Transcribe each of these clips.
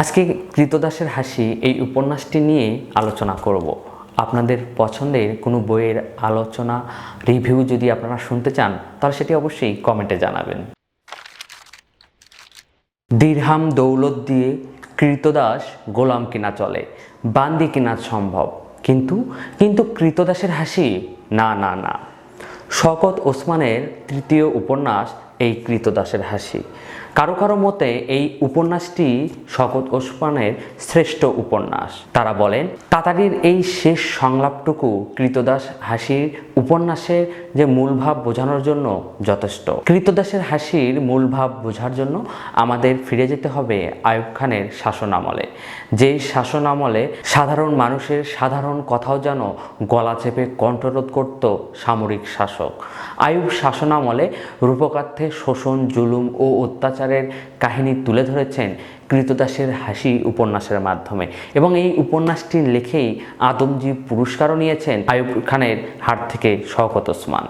আজকে কৃতদাসের হাসি এই উপন্যাসটি নিয়ে আলোচনা করব। আপনাদের পছন্দের কোনো বইয়ের আলোচনা, রিভিউ যদি আপনারা শুনতে চান, তাহলে সেটি অবশ্যই কমেন্টে জানাবেন। দিরহাম দৌলত দিয়ে কৃতদাস গোলাম কিনা চলে, বান্দি কিনা সম্ভব। কিন্তু কিন্তু কৃতদাসের হাসি, না না না। শকত ওসমানের তৃতীয় উপন্যাস এই কৃতদাসের হাসি। কারও কারও মতে এই উপন্যাসটি শকত ওসমানের শ্রেষ্ঠ উপন্যাস। তারা বলেন তাতারির এই শেষ সংলাপটুকু কৃতদাস হাসির উপন্যাসের যে মূল ভাব বোঝানোর জন্য যথেষ্ট। কৃতদাসের হাসির মূল ভাব বোঝার জন্য আমাদের ফিরে যেতে হবে আয়ুব খানের শাসন আমলে যেই শাসন আমলে সাধারণ মানুষের সাধারণ কথাও যেন গলা চেপে কণ্ঠরোধ করত সামরিক শাসক। আয়ুব শাসন আমলে রূপকার্থে শোষণ, জুলুম ও অত্যাচারের কাহিনী তুলে ধরেছেন কৃতদাসের হাসি উপন্যাসের মাধ্যমে। এবং এই উপন্যাসটি লিখেই আদমজি পুরস্কারও নিয়েছেন আয়ুব খানের হাত থেকে শওকত ওসমান।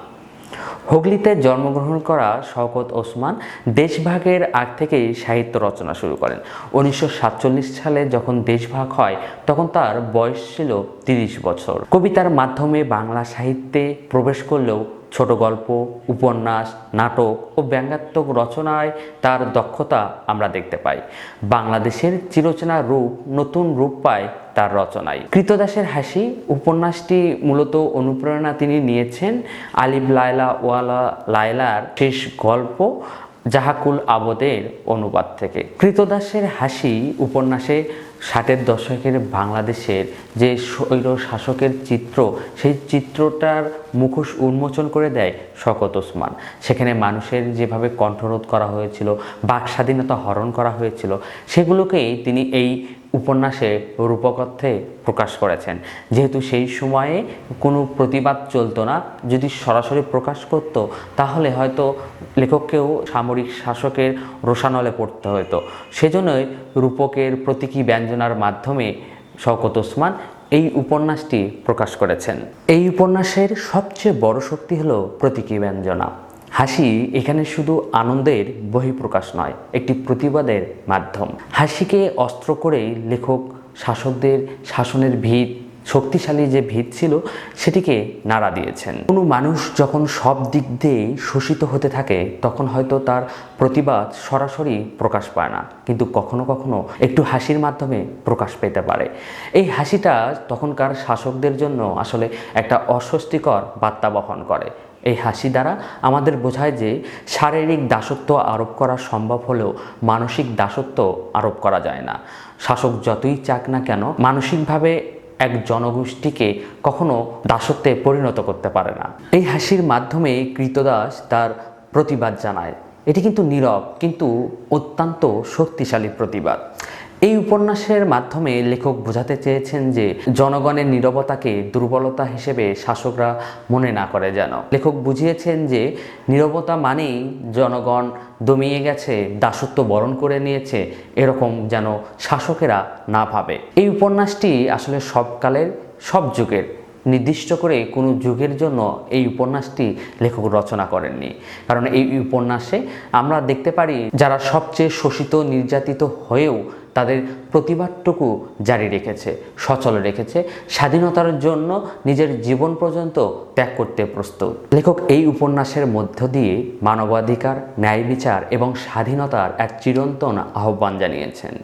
হুগলিতে জন্মগ্রহণ করা শওকত ওসমান দেশভাগের আগ থেকেই সাহিত্য রচনা শুরু করেন। উনিশশো সাতচল্লিশ সালে যখন দেশভাগ হয়, তখন তার বয়স ছিল তিরিশ বছর। কবিতার মাধ্যমে বাংলা সাহিত্যে প্রবেশ করলেও ছোট গল্প, উপন্যাস, নাটক ও ব্যঙ্গাত্মক রচনায় তার দক্ষতা আমরা দেখতে পাই। বাংলাদেশের চিরচেনা রূপ, নতুন রূপ পায় তার রচনায়। কৃতদাসের হাসি, উপন্যাসটি মূলত অনুপ্রেরণা তিনি নিয়েছেন আলিফ লায়লা ওয়ালা লায়লার শেষ গল্প জাহাকুল আবদের অনুবাদ থেকে। কৃতদাসের হাসি উপন্যাসে ষাটের দশকের বাংলাদেশের যে স্বৈর শাসকের চিত্র, সেই চিত্রটার মুখোশ উন্মোচন করে দেয় শকত ওসমান। সেখানে মানুষের যেভাবে কণ্ঠরোধ করা হয়েছিল, বাক স্বাধীনতা হরণ করা হয়েছিল, সেগুলোকেই তিনি এই উপন্যাসে রূপকথে প্রকাশ করেছেন। যেহেতু সেই সময়ে কোনো প্রতিবাদ চলতো না, যদি সরাসরি প্রকাশ করত, তাহলে হয়তো লেখককেও সামরিক শাসকের রোষানলে পড়তে হতো। সেজন্যই রূপকের প্রতীকী ব্যঞ্জনার মাধ্যমে শওকত ওসমান এই উপন্যাসটি প্রকাশ করেছেন। এই উপন্যাসের সবচেয়ে বড় শক্তি হলো প্রতীকী ব্যঞ্জনা। হাসি এখানে শুধু আনন্দের বহিঃপ্রকাশ নয়, একটি প্রতিবাদের মাধ্যম। হাসিকে অস্ত্র করেই লেখক, শাসকদের শাসনের ভিত শক্তিশালী যে ভিত ছিল, সেটিকে নাড়া দিয়েছেন। কোনো মানুষ যখন সব দিক দিয়েই শোষিত হতে থাকে, তখন হয়তো তার প্রতিবাদ সরাসরি প্রকাশ পায় না, কিন্তু কখনো কখনো একটু হাসির মাধ্যমে প্রকাশ পেতে পারে। এই হাসিটা তখনকার শাসকদের জন্য আসলে একটা অস্বস্তিকর বার্তা বহন করে। এই হাসি দ্বারা আমাদের বোঝায় যে শারীরিক দাসত্ব আরোপ করা সম্ভব হলেও মানসিক দাসত্ব আরোপ করা যায় না। শাসক যতই চাক না কেন, মানসিকভাবে এক জনগোষ্ঠীকে কখনো দাসত্বে পরিণত করতে পারে না। এই হাসির মাধ্যমে কৃতদাস তার প্রতিবাদ জানায়। এটি কিন্তু নীরব, কিন্তু অত্যন্ত শক্তিশালী প্রতিবাদ। এই উপন্যাসের মাধ্যমে লেখক বোঝাতে চেয়েছেন যে জনগণের নীরবতাকে দুর্বলতা হিসেবে শাসকরা মনে না করে যেন। লেখক বুঝিয়েছেন যে নীরবতা মানেই জনগণ দমিয়ে গেছে, দাসত্ব বরণ করে নিয়েছে, এরকম যেন শাসকেরা না ভাবে। এই উপন্যাসটি আসলে সবকালের সব যুগের। নির্দিষ্ট করে কোনো যুগের জন্য এই উপন্যাসটি লেখক রচনা করেননি। কারণ এই উপন্যাসে আমরা দেখতে পারি, যারা সবচেয়ে শোষিত, নির্যাতিত হয়েও তাদের প্রতিবাদটুকু জারি রেখেছে, সচল রেখেছে, স্বাধীনতার জন্য নিজের জীবন পর্যন্ত ত্যাগ করতে প্রস্তুত। লেখক এই উপন্যাসের মধ্য দিয়ে মানবাধিকার, ন্যায় বিচার এবং স্বাধীনতার এক চিরন্তন আহ্বান জানিয়েছেন।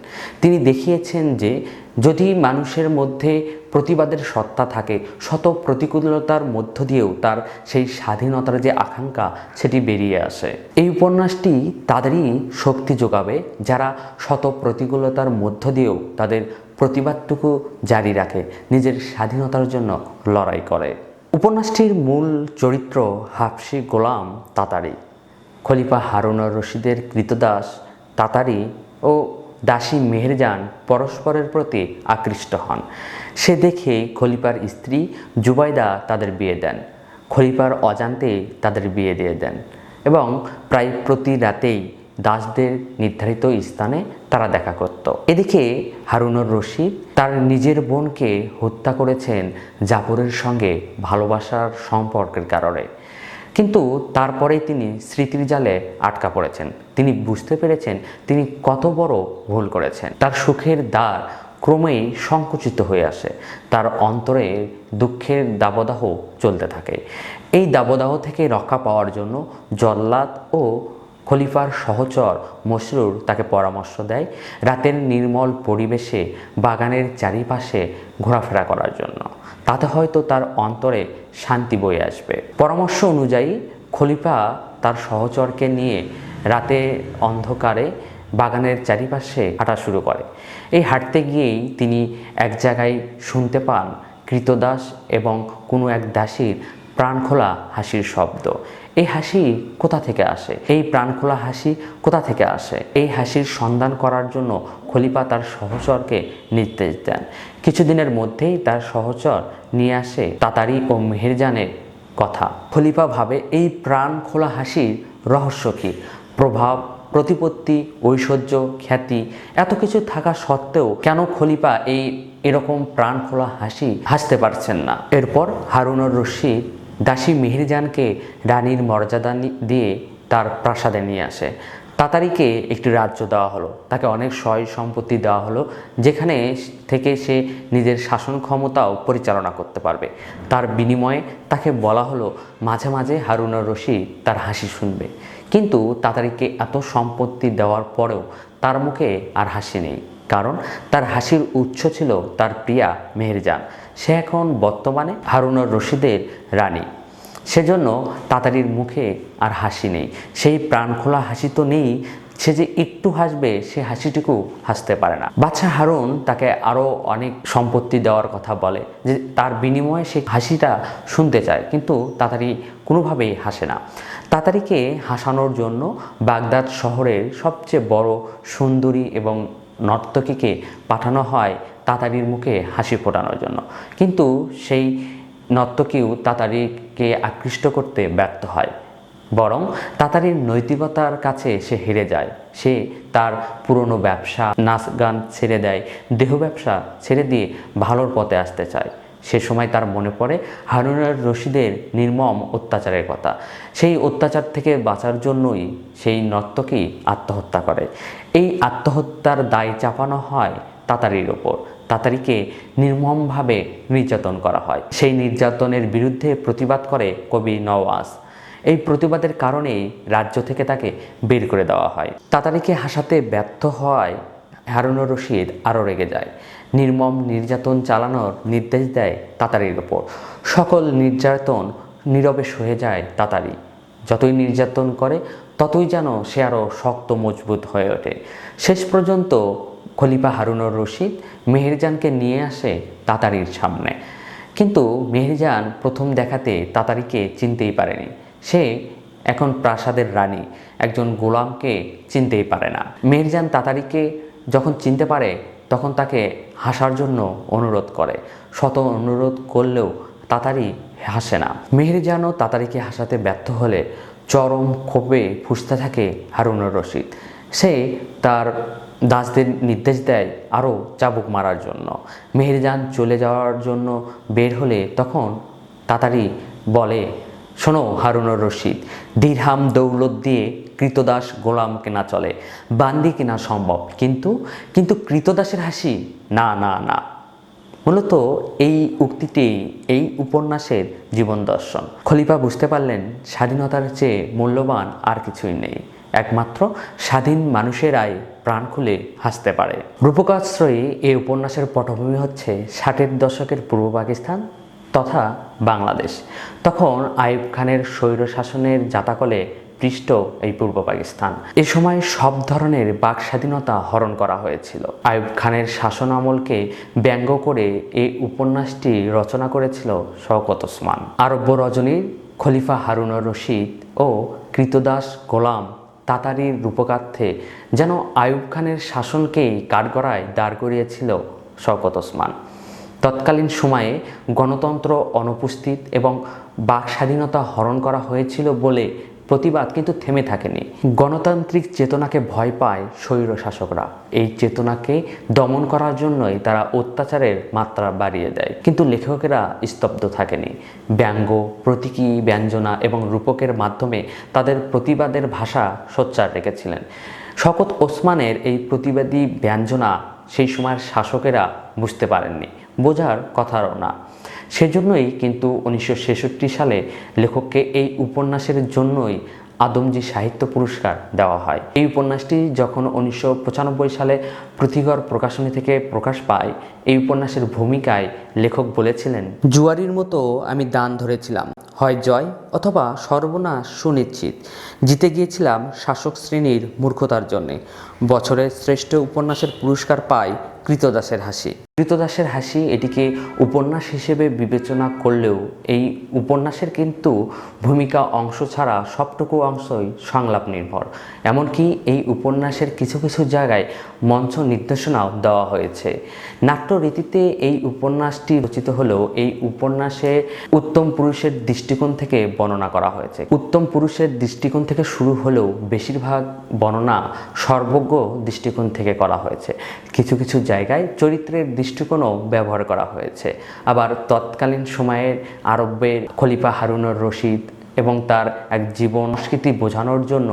তিনি দেখিয়েছেন যে যদি মানুষের মধ্যে প্রতিবাদের সত্তা থাকে, শত প্রতিকূলতার মধ্য দিয়েও তার সেই স্বাধীনতার যে আকাঙ্ক্ষা, সেটি বেরিয়ে আসে। এই উপন্যাসটি তাদেরই শক্তি যোগাবে, যারা শত প্রতিকূলতার মধ্য দিয়েও তাদের প্রতিবাদটুকু জারি রাখে, নিজের স্বাধীনতার জন্য লড়াই করে। উপন্যাসটির মূল চরিত্র হাফসি গোলাম তাতারি। খলিফা হারুনর রশিদের কৃতদাস তাতারি ও দাসী মেহেরজান পরস্পরের প্রতি আকৃষ্ট হন। সে দেখে খলিফার স্ত্রী জুবাইদা তাদের বিয়ে দেন। খলিফার অজান্তে তাদের বিয়ে দিয়ে দেন এবং প্রায় প্রতি রাতেই দাসদের নির্ধারিত স্থানে তারা দেখা করত। এদিকে হারুনুর রশিদ তার নিজের বোনকে হত্যা করেছেন জাফরের সঙ্গে ভালোবাসার সম্পর্কের কারণে। কিন্তু তারপরেই তিনি স্মৃতির জালে আটকা পড়েছেন। তিনি বুঝতে পেরেছেন তিনি কত বড় ভুল করেছেন। তার সুখের দ্বার ক্রমেই সংকুচিত হয়ে আসে। তার অন্তরে দুঃখের দাবদাহ চলতে থাকে। এই দাবদাহ থেকে রক্ষা পাওয়ার জন্য জল্লাদ ও খলিফার সহচর মসরুর তাকে পরামর্শ দেয় রাতের নির্মল পরিবেশে, বাগানের চারিপাশে ঘোরাফেরা করার জন্য। তাতে হয়তো তার অন্তরে শান্তি বয়ে আসবে। পরামর্শ অনুযায়ী, খলিফা তার সহচরকে নিয়ে রাতে অন্ধকারে বাগানের চারিপাশে হাঁটা শুরু করে। এই হাঁটতে গিয়েই তিনি এক জায়গায় শুনতে পান কৃতদাস এবং কোনো এক দাসীর প্রাণখোলা হাসির শব্দ। এই হাসি কোথা থেকে আসে? এই প্রাণখোলা হাসি কোথা থেকে আসে? এই হাসির সন্ধান করার জন্য খলিফা তার সহচরকে নির্দেশ দেন। কিছুদিনের মধ্যেই তার সহচর নিয়ে আসে তাতারি ও মেহেরজানের কথা। খলিফা ভাবে এই প্রাণ খোলা হাসির রহস্য কী? প্রভাব, প্রতিপত্তি, ঐশ্বর্য, খ্যাতি, এত কিছু থাকা সত্ত্বেও কেন খলিফা এই এরকম প্রাণ খোলা হাসি হাসতে পারছেন না? এরপর হারুনুর রশিদ দাসী মিহিরজানকে রানীর মর্যাদা দিয়ে তার প্রাসাদে নিয়ে আসে। তাতারিকে একটি রাজ্য দেওয়া হলো। তাকে অনেক সয় সম্পত্তি দেওয়া হলো, যেখানে থেকে সে নিজের শাসন ক্ষমতাও পরিচালনা করতে পারবে। তার বিনিময়ে তাকে বলা হলো, মাঝে মাঝে হারুনুর রশিদ তার হাসি শুনবে। কিন্তু তাতারিকে এত সম্পত্তি দেওয়ার পরেও তার মুখে আর হাসি নেই। কারণ তার হাসির উৎস ছিল তার প্রিয়া মেহেরজান। সে এখন বর্তমানে হারুনুর রশিদের রানী। সেজন্য তাতারির মুখে আর হাসি নেই। সেই প্রাণখোলা হাসি তো নেই, সে যে একটু হাসবে, সে হাসিটুকু হাসতে পারে না। বাচ্চা হারুন তাকে আরও অনেক সম্পত্তি দেওয়ার কথা বলে, যে তার বিনিময়ে সে হাসিটা শুনতে চায়, কিন্তু তাতারি কোনোভাবেই হাসে না। তাতারিকে হাসানোর জন্য বাগদাদ শহরের সবচেয়ে বড় সুন্দরী এবং নর্তকীকে পাঠানো হয় তাতারির মুখে হাসি ফোটানোর জন্য। কিন্তু সেই নর্তকীও তাতারিকে আকৃষ্ট করতে ব্যর্থ হয়। বরং তাতারির নৈতিকতার কাছে সে হেরে যায়। সে তার পুরনো ব্যবসা, নাচ গান ছেড়ে দেয়, দেহ ব্যবসা ছেড়ে দিয়ে ভালোর পথে আসতে চায়। সে সময় তার মনে পড়ে হারুনের রশিদের নির্মম অত্যাচারের কথা। সেই অত্যাচার থেকে বাঁচার জন্যই সেই নর্তকী আত্মহত্যা করে। এই আত্মহত্যার দায় চাপানো হয় তাতারির ওপর। তাতারিকে নির্মমভাবে নির্যাতন করা হয়। সেই নির্যাতনের বিরুদ্ধে প্রতিবাদ করে কবি নওয়াজ। এই প্রতিবাদের কারণেই রাজ্য থেকে তাকে বের করে দেওয়া হয়। তাতারিকে হাসাতে ব্যর্থ হওয়ায় হারুনুর রশিদ আরও রেগে যায়। নির্মম নির্যাতন চালানোর নির্দেশ দেয় তাতারির ওপর। সকল নির্যাতন নীরবে সয়ে যায় তাতারি। যতই নির্যাতন করে, ততই যেন সে আরও শক্ত, মজবুত হয়ে ওঠে। শেষ পর্যন্ত খলিফা হারুনুর রশিদ মেহেরজানকে নিয়ে আসে তাতারির সামনে। কিন্তু মেহেরজান প্রথম দেখাতে তাতারিকে চিনতেই পারেনি। সে এখন প্রাসাদের রানী, একজন গোলামকে চিনতেই পারে না। মেহেরজান তাতারিকে যখন চিনতে পারে, তখন তাকে হাসার জন্য অনুরোধ করে। শত অনুরোধ করলেও তাতারি হাসে না। মেহেরজানও তাতারিকে হাসাতে ব্যর্থ হলে চরম ক্ষোভে ফুসতে থাকে হারুনুর রশিদ। সে তার দাসদের নির্দেশ দেয় আরও চাবুক মারার জন্য। মেহেরজান চলে যাওয়ার জন্য বের হলে তখন তাতারি বলে, শোনো হারুনুর রশিদ, দিরহাম দৌলত দিয়ে কৃতদাস গোলাম কেনা চলে, বান্দি কেনা সম্ভব? কিন্তু কিন্তু কৃতদাসের হাসি, না না না। মূলত এই উক্তিটি, এই উপন্যাসের জীবন দর্শন। খলিফা বুঝতে পারলেন স্বাধীনতার চেয়ে মূল্যবান আর কিছুই নেই। একমাত্র স্বাধীন মানুষেরাই প্রাণ খুলে হাসতে পারে। রূপকাশ্রয়ী এই উপন্যাসের পটভূমি হচ্ছে ষাটের দশকের পূর্ব পাকিস্তান তথা বাংলাদেশ। তখন আইয়ুব খানের স্বৈর শাসনের জাতাকলে পৃষ্ঠ এই পূর্ব পাকিস্তান। এ সময় সব ধরনের বাক স্বাধীনতা হরণ করা হয়েছিল। আয়ুব খানের শাসন আমলকে ব্যঙ্গ করে এই উপন্যাসটি রচনা করেছিল শওকত ওসমান। আরব্য রজনীর খলিফা হারুনুর রশিদ ও কৃতদাস গোলাম তাতারির রূপকার্থে যেন আয়ুব খানের শাসনকেই কাঠগড়ায় দাঁড় করিয়েছিল শওকত ওসমান। তৎকালীন সময়ে গণতন্ত্র অনুপস্থিত এবং বাক স্বাধীনতা হরণ করা হয়েছিল বলে প্রতিবাদ কিন্তু থেমে থাকেনি। গণতান্ত্রিক চেতনাকে ভয় পায় স্বৈর শাসকরা। এই চেতনাকে দমন করার জন্যই তারা অত্যাচারের মাত্রা বাড়িয়ে দেয়। কিন্তু লেখকেরা স্তব্ধ থাকেনি। ব্যঙ্গ, প্রতীকী, ব্যঞ্জনা এবং রূপকের মাধ্যমে তাদের প্রতিবাদের ভাষা সোচ্চার রেখেছিলেন। শকত ওসমানের এই প্রতিবাদী ব্যঞ্জনা সেই সময়ের শাসকেরা বুঝতে পারেননি। বোঝার কথাও না। সেজন্যই কিন্তু উনিশশো ছেষট্টি সালে লেখককে এই উপন্যাসের জন্যই আদমজি সাহিত্য পুরস্কার দেওয়া হয়। এই উপন্যাসটি যখন উনিশশো পঁচানব্বই সালে পৃথিগড় প্রকাশনী থেকে প্রকাশ পায়, এই উপন্যাসের ভূমিকায় লেখক বলেছিলেন, জুয়ারির মতো আমি দান ধরেছিলাম, হয় জয় অথবা সর্বনাশ সুনিশ্চিত। জিতে গিয়েছিলাম শাসক শ্রেণির মূর্খতার জন্যে। বছরের শ্রেষ্ঠ উপন্যাসের পুরস্কার পায় কৃতদাসের হাসি। কৃতদাসের হাসি এটিকে উপন্যাস হিসেবে বিবেচনা করলেও এই উপন্যাসের কিন্তু ভূমিকা অংশ ছাড়া সবটুকু অংশই সংলাপ নির্ভর। এমনকি এই উপন্যাসের কিছু কিছু জায়গায় মঞ্চ নির্দেশনাও দেওয়া হয়েছে। নাট্য রীতিতে এই উপন্যাসটি রচিত হলেও এই উপন্যাসে উত্তম পুরুষের দৃষ্টিকোণ থেকে বর্ণনা করা হয়েছে। উত্তম পুরুষের দৃষ্টিকোণ থেকে শুরু হলেও বেশিরভাগ বর্ণনা সর্বজ্ঞ দৃষ্টিকোণ থেকে করা হয়েছে। কিছু কিছু জায়গায় চরিত্রের দৃষ্টিকোণও ব্যবহার করা হয়েছে। আবার তৎকালীন সময়ের আরবের খলিফা হারুনুর রশিদ এবং তার এক জীবন সংস্কৃতি বোঝানোর জন্য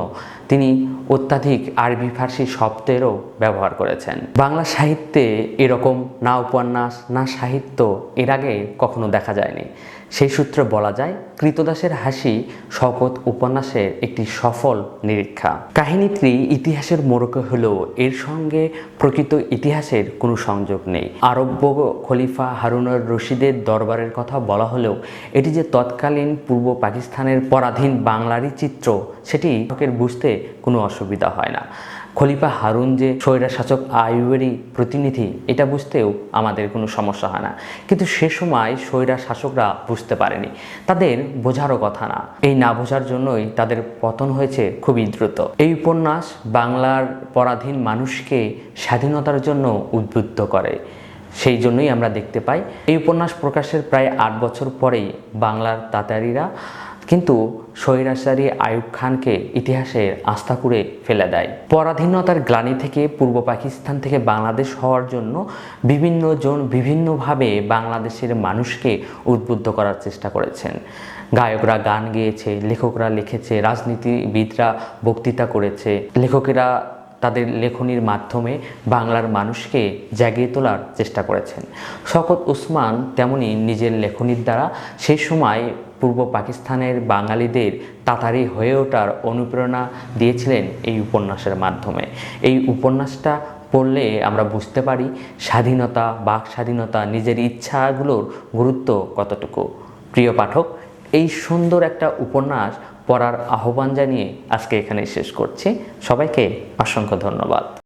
তিনি অত্যাধিক আরবি, ফার্সি শব্দেরও ব্যবহার করেছেন। বাংলা সাহিত্যে এরকম না উপন্যাস, না সাহিত্য এর আগে কখনো দেখা যায়নি। সেই সূত্রে বলা যায় কৃতদাসের হাসি শকত উপন্যাসের একটি সফল নিরীক্ষা। কাহিনীটি ইতিহাসের মোড়কে হলেও এর সঙ্গে প্রকৃত ইতিহাসের কোনো সংযোগ নেই। আরব্য খলিফা হারুনুর রশিদের দরবারের কথা বলা হলেও এটি যে তৎকালীন পূর্ব পাকিস্তানের পরাধীন বাংলারই চিত্র, সেটি বুঝতে কোনো অসুবিধা হয় না। খলিফা হারুন যে স্বৈরা শাসক আইয়ুবেরই প্রতিনিধি, এটা বুঝতেও আমাদের কোনো সমস্যা হয় না। কিন্তু সে সময় স্বৈরা শাসকরা বুঝতে পারেনি। তাদের বোঝারও কথা না। এই না বোঝার জন্যই তাদের পতন হয়েছে খুবই দ্রুত। এই উপন্যাস বাংলার পরাধীন মানুষকে স্বাধীনতার জন্য উদ্বুদ্ধ করে। সেই জন্যই আমরা দেখতে পাই। এই উপন্যাস প্রকাশের প্রায় আট বছর পরেই বাংলার তাতারিরা কিন্তু স্বৈরাচারী আয়ুব খানকে ইতিহাসের আস্থা করে ফেলে দেয়। পরাধীনতার গ্লানি থেকে পূর্ব পাকিস্তান থেকে বাংলাদেশ হওয়ার জন্য বিভিন্ন জন বিভিন্নভাবে বাংলাদেশের মানুষকে উদ্বুদ্ধ করার চেষ্টা করেছেন। গায়করা গান গেয়েছে, লেখকরা লিখেছে, রাজনীতিবিদরা বক্তৃতা করেছে, লেখকেরা তাদের লেখনির মাধ্যমে বাংলার মানুষকে জাগিয়ে তোলার চেষ্টা করেছেন। শকত উসমান তেমনি নিজের লেখনির দ্বারা সেই সময় পূর্ব পাকিস্তানের বাঙালিদের তাতারি হয়ে ওঠার অনুপ্রেরণা দিয়েছিলেন এই উপন্যাসের মাধ্যমে। এই উপন্যাসটা পড়লে আমরা বুঝতে পারি স্বাধীনতা, বাক স্বাধীনতা, নিজের ইচ্ছাগুলোর গুরুত্ব কতটুকু। প্রিয় পাঠক, এই সুন্দর একটা উপন্যাস পড়ার আহ্বান জানিয়ে আজকে এখানে শেষ করছি। সবাইকে অসংখ্য ধন্যবাদ।